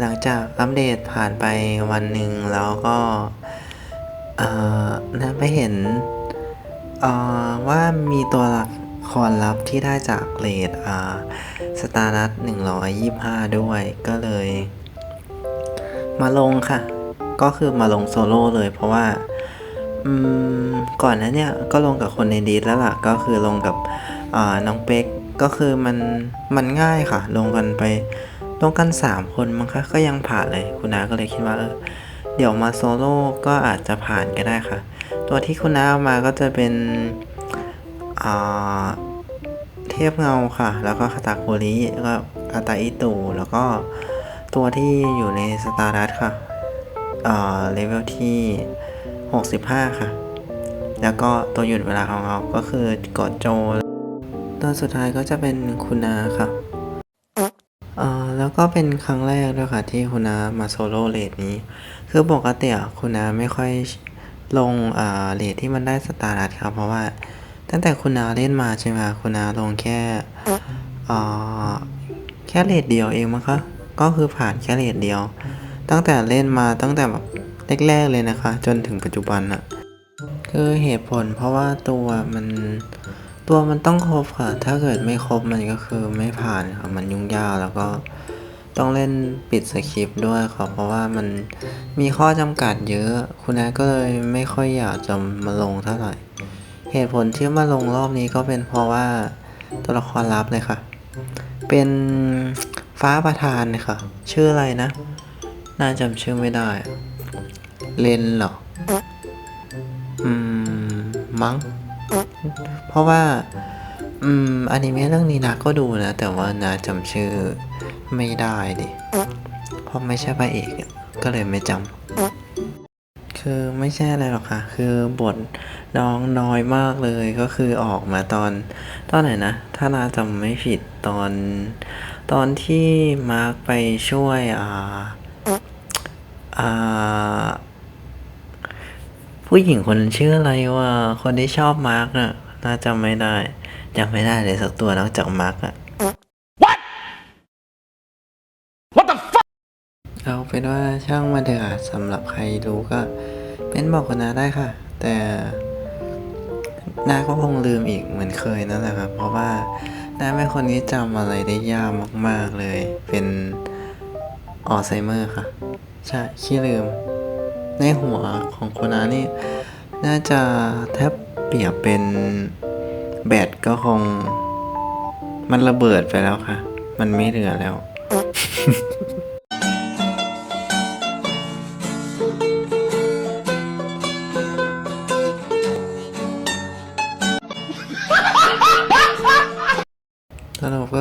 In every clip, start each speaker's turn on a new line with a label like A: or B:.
A: หลังจากอัปเดตผ่านไปวันหนึ่งแล้วก็เอ่อนะไปเห็นเอ่อว่ามีตัวละครลับที่ได้จากเลดอ่าสตาร์นัท125ด้วยก็เลย มาลงค่ะ ก็คือมาลงโซโล่เลยเพราะว่าอืมก่อนหนั้นเนี่ยก็ลงกับคนในดีดแล้วล่ะ ก็คือลงกับอ่าน้องเป็กก็คือมันมันง่ายค่ะ ลงกันไป ลงกันสามคนมั้งคะก็ยังผ่านเลยคุณนาก็เลยคิดว่าเออเดี๋ยวมาโซโล่ก็อาจจะผ่านก็ได้ค่ะ ตัวที่คุณนาเอามาก็จะเป็นเทพเงาค่ะ แล้วก็คาตาโคริแล้วก็คาตาอิตูแล้วก็ตัวที่อยู่ในสตาร์ดัตค่ะอ่าเลเวลที่ 65 ค่ะ แล้วก็ตัวหยุดเวลาของเราก็คือกอดโจตัวสุดท้ายก็จะเป็นคุณนาค่ะ ก็เป็นครั้งแรกด้วยค่ะที่คุณนามาโซโล่เลดนี้ คือปกติอะคุณนาไม่ค่อยลงอ่าเลดที่มันได้สตาร์ดัตครับ เพราะว่าตั้งแต่คุณนาเล่นมาใช่ไหมคุณนาลงแค่อ่าแค่เลดเดียวเองมั้งคะก็คือผ่านแค่เลดเดียว ตั้งแต่เล่นมาตั้งแต่แบบแรกๆเลยนะคะ จนถึงปัจจุบันอะคือเหตุผลเพราะว่าตัวมันตัวมันต้องครบค่ะ ถ้าเกิดไม่ครบมันก็คือไม่ผ่านค่ะ มันยุ่งยากแล้วก็ ต้องเล่นปิดสคริปต์ด้วยค่ะเพราะว่ามันมีข้อจำกัดเยอะ คุณแอก็เลยไม่ค่อยอยากจะมาลงเท่าไหร่ เหตุผลที่มาลงรอบนี้ก็เป็นเพราะว่าตัวละครลับเลยค่ะ เป็นฟ้าประธานเลยค่ะ ชื่ออะไรนะ น่าจำชื่อไม่ได้ เลนเหรอ อืม มั้ง เพราะว่า อืมอนิเมะเรื่องนี้นะก็ดูนะ แต่ว่านะจำชื่อ ไม่ได้ดิเพราะไม่ใช่พระเอกก็เลยไม่จำคือไม่ใช่อะไรหรอกค่ะ คือบทน้องน้อยมากเลยก็คือออกมาตอน ตอนไหนนะ ถ้านาจำไม่ผิดตอน ตอนที่มาร์คไปช่วยอ่าอ่าผู้หญิงคนนั้นชื่ออะไรวะคนที่ชอบมาร์กน่ะน่าจำไม่ได้จำไม่ได้เลยสักตัวนอกจากมาร์กอะ เอาเป็นว่าช่างมาเถอะสำหรับใครรู้ก็เป็นบอกกันนาได้ค่ะ แต่นาก็คงลืมอีกเหมือนเคยนั่นแหละครับ เพราะว่านาเป็นคนที่จำอะไรได้ยากมาก ๆเลย เป็นอัลไซเมอร์ค่ะ ใช่ขี้ลืม ในหัวของคนนานี่ น่าจะแทบเปรียบเป็นแบตก็คง มันระเบิดไปแล้วค่ะ มันไม่เหลือแล้ว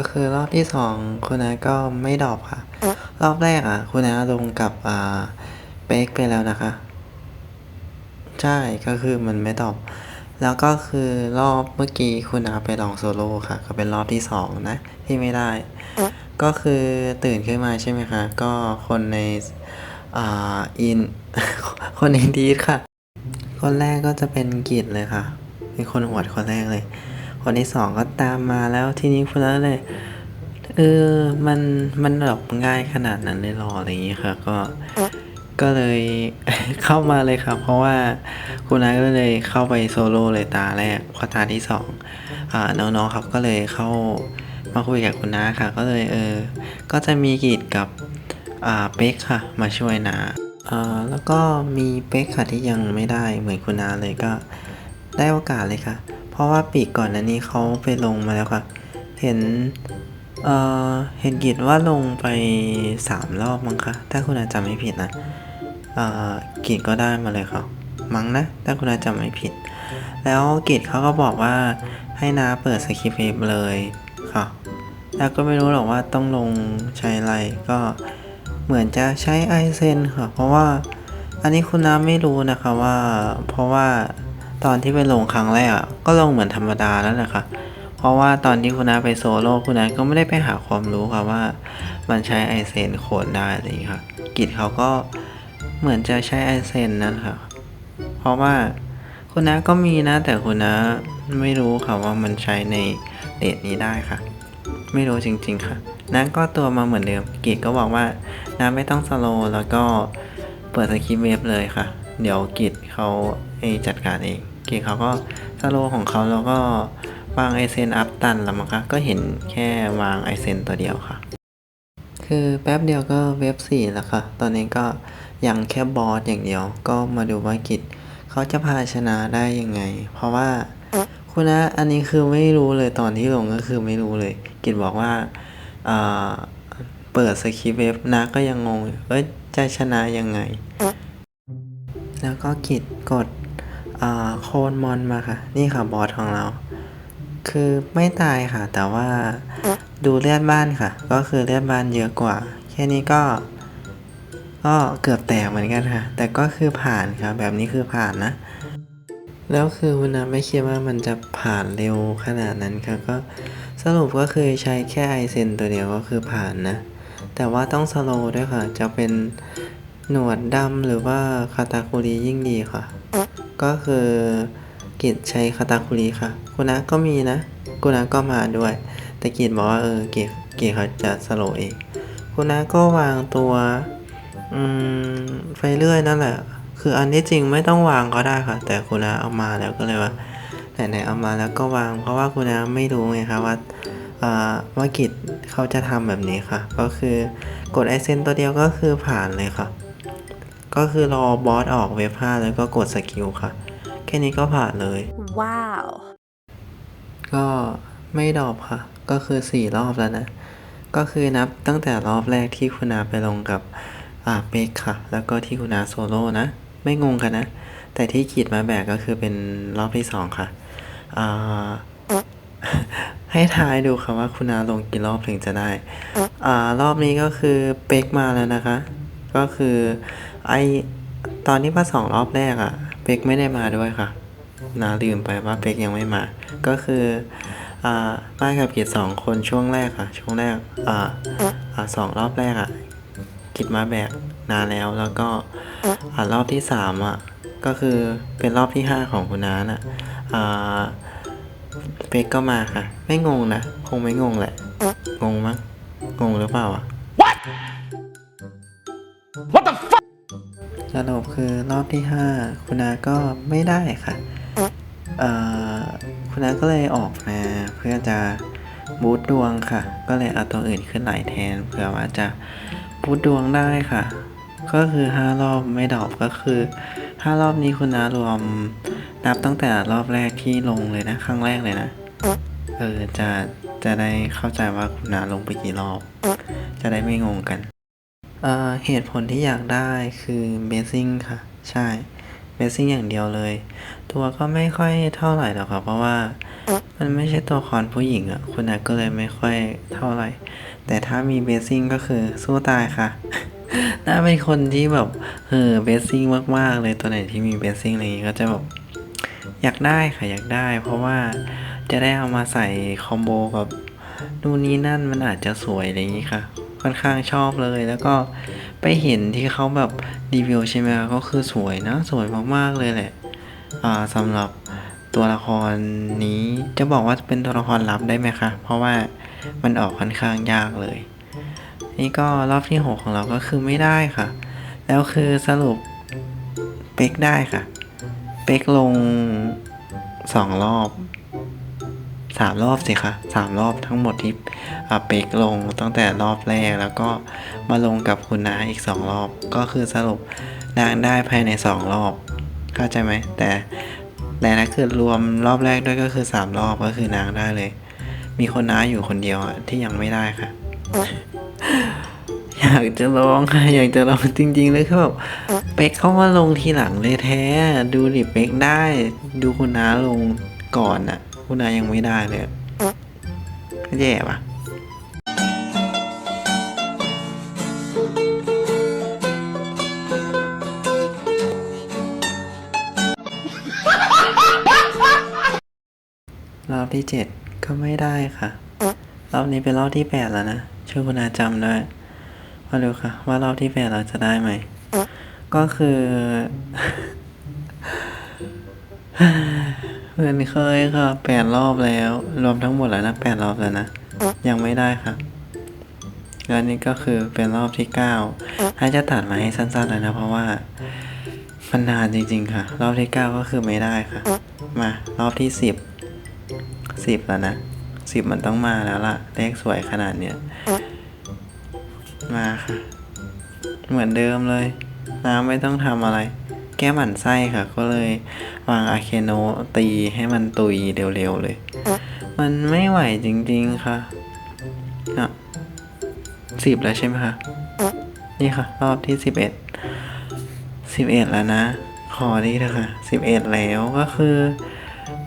A: คือรอบที่สองคุณนาก็ไม่ดรอปค่ะ รอบแรกอะ คุณนาลงกับอ่าเป๊กไปแล้วนะคะ ใช่ก็คือมันไม่ตอบแล้วก็คือรอบเมื่อกี้คุณอาไปลองโซโล่ค่ะ ก็เป็นรอบที่สองนะ ที่ไม่ได้ ก็คือตื่นขึ้นมาใช่ไหมคะ ก็คนในอ่าอิน คนอินดีดค่ะ คนแรกก็จะเป็นกิจเลยค่ะ เป็นคนหวดคนแรกเลย คนที่สองก็ตามมาแล้วทีนี้คุณแล้วเลยเออมันมันแบบง่ายขนาดนั้นเลยหรออะไรอย่างงี้ค่ะ ก็ก็เลยเข้ามาเลยครับเพราะว่าคุณนายก็เลยเข้าไปโซโล่เลยตาแรกพอตาที่สองอ่าน้องๆครับก็เลยเข้ามาคุยกับคุณน้าค่ะ ก็เลยเออก็จะมีกีดกับอ่าเป๊กค่ะ มาช่วยนาอ่าแล้วก็มีเป๊กค่ะที่ยังไม่ได้เหมือนคุณนาเลยก็ได้โอกาสเลยค่ะ เพราะว่าปีกก่อนหนั้านนี้เขาไปลงมาแล้วค่ะ เห็น เอ่อ เห็นกิจว่าลงไปสามรอบมั้งคะ ถ้าคุณอาจำไม่ผิดนะ เอ่อ กิจก็ได้มาเลยครับมั้งนะ ถ้าคุณอาจำไม่ผิด แล้วกิจเขาก็บอกว่าให้นาเปิดสคริปต์เองเลยค่ะ แล้วก็ไม่รู้หรอกว่าต้องลงใช้อะไร ก็เหมือนจะใช้ไอเซนค่ะ เพราะว่าอันนี้คุณน้าไม่รู้นะคะว่า เพราะว่า ตอนที่ไปลงครั้งแรกอะก็ลงเหมือนธรรมดาแล้วแหละค่ะ เพราะว่าตอนที่คุณน้าไปโซโล่คุณน้าก็ไม่ได้ไปหาความรู้ค่ะว่า มันใช้ไอเซนโคดได้อะไรอย่างนี้ค่ะ กิจเขาก็เหมือนจะใช้ไอเซนนั่นค่ะ เพราะว่าคุณน้าก็มีนะ แต่คุณน้าไม่รู้ค่ะว่ามันใช้ในเดทนี้ได้ค่ะ ไม่รู้จริง ๆค่ะน้าก็ตัวมาเหมือนเดิม กิจก็บอกว่าน้าไม่ต้องสโลแล้วก็เปิดสคริปต์เวฟเลยค่ะ เดี๋ยวกิจเขาเอจัดการเอง กิจเขาก็สโลว์ของเขาแล้วก็วางไอเซนอัพตันแล้วมั้งคะก็เห็นแค่วางไอเซนตัวเดียวค่ะ คือแป๊บเดียวก็เว็บสี่แล้วค่ะ ตอนนี้ก็ยังแค่บอสอย่างเดียว ก็มาดูว่ากิจเขาจะพาชนะได้ยังไง เพราะว่าคุณนะอันนี้คือไม่รู้เลยตอนที่ลงก็คือไม่รู้เลย กิจบอกว่าอ่าเปิดสคริปเว็บนะก็ยังงงเอ้ยจะชนะยังไง แล้วก็กิจกด โคนมอนมาค่ะ นี่ค่ะบอสของเรา คือไม่ตายค่ะ แต่ว่าดูเลือดบ้านค่ะ ก็คือเลือดบ้านเยอะกว่า แค่นี้ก็ ก็เกือบแตกเหมือนกันค่ะ แต่ก็คือผ่านค่ะแบบนี้คือผ่านนะ แล้วคือคุณนะไม่คิดว่ามันจะผ่านเร็วขนาดนั้นค่ะก็สรุปก็คือใช้แค่ไอเซนตัวเดียวก็คือผ่านนะ แต่ว่าต้องสโลด้วยค่ะ จะเป็นหนวดดำหรือว่าคาตาคุริยิ่งดีค่ะ ก็คือกิจใช้คาตาคุริค่ะคุณนะก็มีนะคุณนะก็มาด้วย แต่กิจบอกว่าเออกิจกิจเขาจะสโลว์เองคุณนะก็วางตัวอืมไฟเลื่อยนั่นแหละ คืออันที่จริงไม่ต้องวางก็ได้ค่ะ แต่คุณนะเอามาแล้วก็เลยว่าไหนๆเอามาแล้วก็วาง เพราะว่าคุณนะไม่รู้ไงคะว่าอ่าว่ากิจเขาจะทำแบบนี้ค่ะ ก็คือกดไอเซนตัวเดียวก็คือผ่านเลยค่ะ ก็คือรอบอสออกเวฟ5แล้วก็กดสกิลค่ะ แค่นี้ก็ผ่านเลย
B: Wow.
A: ก็ไม่ดรอปค่ะ ก็คือสี่รอบแล้วนะ ก็คือนับตั้งแต่รอบแรกที่คุณอาไปลงกับอ่าเบคค่ะ แล้วก็ที่คุณอาโซโล่นะ ไม่งงกันนะ แต่ที่ขีดมาแบกก็คือเป็นรอบที่สองค่ะอ่าให้ทายดูค่ะว่าคุณอาลงกี่รอบถึงจะได้ อ่ารอบนี้ก็คือเป๊กมาแล้วนะคะ ก็คือ ไอตอนที่มาสองรอบแรกอะเป๊กไม่ได้มาด้วยค่ะนาลืมไปว่าเป็กยังไม่มา ก็คืออ่าป้ายกับกิจสองคนช่วงแรกค่ะช่วงแรกอ่าอ่าสองรอบแรกอะกิจมาแบกนานแล้วแล้วก็อ่ารอบที่สามอะก็คือเป็นรอบที่ห้าของคุณน้าน่ะอ่าเป็กก็มาค่ะ ไม่งงนะ คงไม่งงแหละ งงมั้งงงหรือเปล่าอะ สรุปคือรอบที่ห้าคุณอาก็ไม่ได้ค่ะเอ่อคุณอาก็เลยออกมาเพื่อจะบูตดวงค่ะ ก็เลยเอาตัวอื่นขึ้นไหลแทนเผื่อว่าจะบูตดวงได้ค่ะ ก็คือห้ารอบไม่ดรอปก็คือห้ารอบนี้คุณอารวมนับตั้งแต่รอบแรกที่ลงเลยนะ ครั้งแรกเลยนะเออจะจะได้เข้าใจว่าคุณอาลงไปกี่รอบ จะได้ไม่งงกัน เอ่อเหตุผลที่อยากได้คือเบสซิ่งค่ะ ใช่เบสซิ่งอย่างเดียวเลย ตัวก็ไม่ค่อยเท่าไหร่หรอกครับเพราะว่ามันไม่ใช่ตัวคอนผู้หญิงอะ่ะ คุณอาก็เลยไม่ค่อยเท่าไหร่ แต่ถ้ามีเบสซิ่งก็คือสู้ตายค่ะ น่าเป็นคนที่แบบเออเบสซิ่งมากๆ เลยตัวไหนที่มีเบสซิ่งอะไรอย่างงี้ก็จะแบบอยากได้ค่ะอยากได้ เพราะว่าจะได้เอามาใส่คอมโบกับนู่นนี่นั่นมันอาจจะสวยอะไรอย่างงี้ค่ะ ค่อนข้างชอบเลย แล้วก็ไปเห็นที่เขาแบบรีวิวใช่ไหมคะก็คือสวยนะ สวยมากๆเลยแหละสำหรับตัวละครนี้จะบอกว่าเป็นตัวละครลับได้ไหมคะ เพราะว่ามันออกค่อนข้างยากเลย นี่ก็รอบที่ 6 ของเราก็คือไม่ได้ค่ะ แล้วคือสรุปเป็กได้ค่ะ เป็กลงสองรอบ สามรอบสิคะสามรอบทั้งหมดที่เปกลงตั้งแต่รอบแรกแล้วก็มาลงกับคุณนาอีกสองรอบ ก็คือสรุปนางได้ภายในสองรอบ เข้าใจไหมแต่แต่ถ้าคือรวมรอบแรกด้วยก็คือสามรอบก็คือนางได้เลย มีคนน้าอยู่คนเดียวอะที่ยังไม่ได้ค่ะ อยากจะลองค่ะอยากจะลองจริงๆเลยคือแบบเป็กเขามาลงทีหลังเลยแท้ ดูดิเป็กได้ ดูคุณน้าลงก่อนอะ คุณน้ายังไม่ได้เลยก็แย่ปะรอบที่เจ็ดก็ไม่ได้ค่ะ รอบนี้เป็นรอบที่แปดแล้วนะ ช่วยคุณอาจำด้วยมาดูค่ะ ว่ารอบที่แปดเราจะได้ไหม ก็คือ เหมือนเคยค่ะแปดรอบแล้ว รวมทั้งหมดแล้วนะแปดรอบแล้วนะ ยังไม่ได้ค่ะแล้วนี่ก็คือเป็นรอบที่เก้าให้จะตัดมาให้สั้นๆเลยนะ เพราะว่ามันนานจริงๆค่ะ รอบที่เก้าก็คือไม่ได้ค่ะ มารอบที่สิบสิบแล้วนะสิบมันต้องมาแล้วล่ะ เลขสวยขนาดเนี้ยมาค่ะ เหมือนเดิมเลย น้ำไม่ต้องทำอะไร แก้หมันไส้ค่ะ ก็เลยวางอาเคโนตีให้มันตุยเร็วๆเลย มันไม่ไหวจริงๆค่ะอะสิบแล้วใช่ไหมคะ นี่ค่ะ รอบที่สิบเอ็ดสิบเอ็ดแล้วนะ ขอดีเถอะค่ะสิบเอ็ดแล้วก็คือ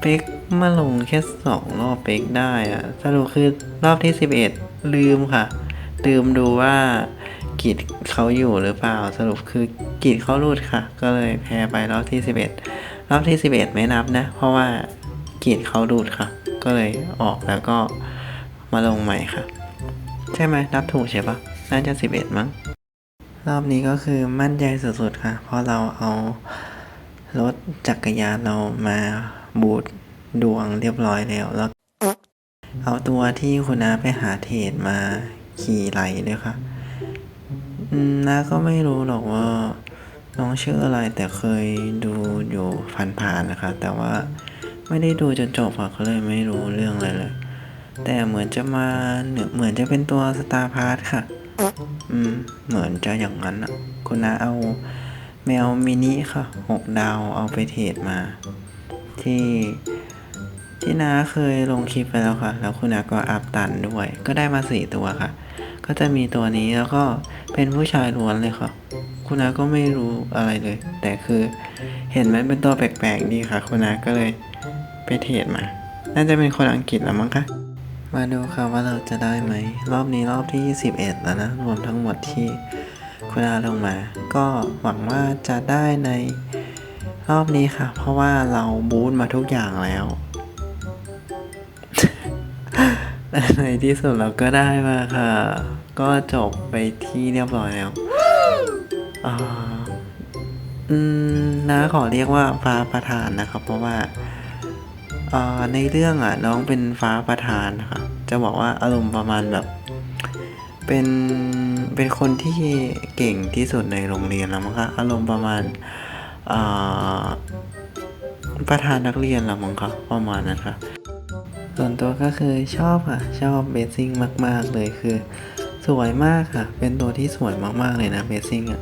A: เป๊กมาลงแค่สองรอบเป๊กได้อะสรุปคือรอบที่สิบเอ็ดลืมค่ะ ลืมดูว่า กิจเขาอยู่หรือเปล่าสรุปคือกิจเขาหลุดค่ะ ก็เลยแพ้ไปรอบที่สิบเอ็ดรอบที่สิบเอ็ดไม่นับนะ เพราะว่ากิจเขาหลุดค่ะ ก็เลยออกแล้วก็มาลงใหม่ค่ะ ใช่ไหมนับถูกใช่ปะน่าจะสิบเอ็ดมั้งรอบนี้ก็คือมั่นใจสุดๆค่ะ เพราะเราเอารถจักรยานเรามาบูทดวงเรียบร้อยแล้วแล้ว เอาตัวที่คุณน้าไปหาเทรดมาขี่ไหลด้วยค่ะ อืมน้าก็ไม่รู้หรอกว่าน้องชื่ออะไรแต่เคยดูอยู่ผ่านๆนะคะ แต่ว่าไม่ได้ดูจนจบค่ะก็เลยไม่รู้เรื่องอะไรเลย แต่เหมือนจะมาเนี่ยเหมือนจะเป็นตัวสตาร์พาร์ทค่ะ อืม เหมือนจะอย่างนั้นอะคุณน้าเอาแมวมินิค่ะหกดาวเอาไปเทรดมา ที่ที่น้าเคยลงคลิปไปแล้วค่ะ แล้วคุณน้าก็อัพตันด้วย ก็ได้มาสี่ตัวค่ะ ก็จะมีตัวนี้แล้วก็เป็นผู้ชายล้วนเลยค่ะ คุณน้าก็ไม่รู้อะไรเลย แต่คือเห็นมันเป็นตัวแปลกๆดีค่ะ คุณน้าก็เลยไปเทรดมา น่าจะเป็นคนอังกฤษแล้วมั้งคะ มาดูค่ะว่าเราจะได้ไหม รอบนี้รอบที่11แล้วนะ รวมทั้งหมดที่คุณอาลงมา ก็หวังว่าจะได้ในรอบนี้ค่ะ เพราะว่าเราบูทมาทุกอย่างแล้ว ในที่สุดเราก็ได้มาค่ะ ก็จบไปที่เรียบร้อยแล้วอ่าอืมนะขอเรียกว่าฟ้าประธานนะครับ เพราะว่าอ่อในเรื่องอะ น้องเป็นฟ้าประธานนะคะจะบอกว่าอารมณ์ประมาณแบบ เป็นเป็นคนที่เก่งที่สุดในโรงเรียนแล้วมั้งคะอารมณ์ประมาณอ่อประธานนักเรียนแล้วมั้งคะประมาณนั้นค่ะ ส่วนตัวก็คือชอบค่ะ ชอบเบสซิ่งมาก ๆ เลยคือ สวยมากค่ะ เป็นตัวที่สวยมาก ๆ เลยนะเบสซิ่งอะ